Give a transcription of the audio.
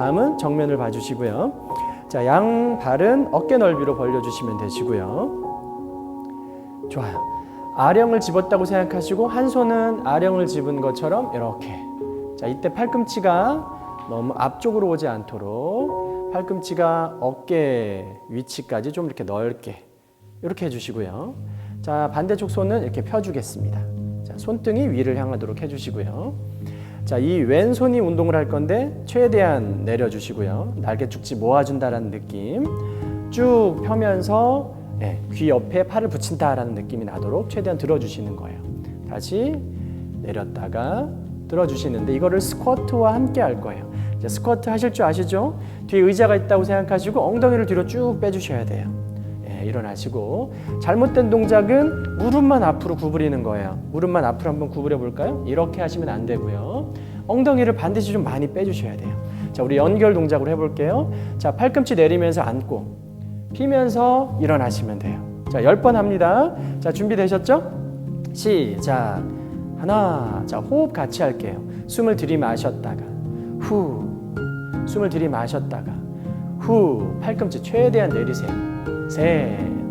다음은 정면을 봐주시고요. 자, 양 발은 어깨 넓이로 벌려주시면 되시고요. 좋아요. 아령을 집었다고 생각하시고 한 손은 아령을 집은 것처럼 이렇게. 자, 이때 팔꿈치가 너무 앞쪽으로 오지 않도록 팔꿈치가 어깨 위치까지 좀 이렇게 넓게 이렇게 해주시고요. 자, 반대쪽 손은 이렇게 펴주겠습니다. 자, 손등이 위를 향하도록 해주시고요. 자, 이 왼손이 운동을 할 건데 최대한 내려주시고요. 날개 쭉지 모아준다라는 느낌. 쭉 펴면서 예, 귀 옆에 팔을 붙인다라는 느낌이 나도록 최대한 들어주시는 거예요. 다시 내렸다가 들어주시는데 이거를 스쿼트와 함께 할 거예요. 이제 스쿼트 하실 줄 아시죠? 뒤에 의자가 있다고 생각하시고 엉덩이를 뒤로 쭉 빼주셔야 돼요. 예, 일어나시고 잘못된 동작은 무릎만 앞으로 구부리는 거예요. 무릎만 앞으로 한번 구부려 볼까요? 이렇게 하시면 안 되고요. 엉덩이를 반드시 좀 많이 빼주셔야 돼요. 자, 우리 연결 동작으로 해볼게요. 자, 팔꿈치 내리면서 앉고 피면서 일어나시면 돼요. 자, 열 번 합니다. 자, 준비되셨죠? 시작. 하나. 자, 호흡 같이 할게요. 숨을 들이마셨다가 후. 숨을 들이마셨다가 후. 팔꿈치 최대한 내리세요. 셋.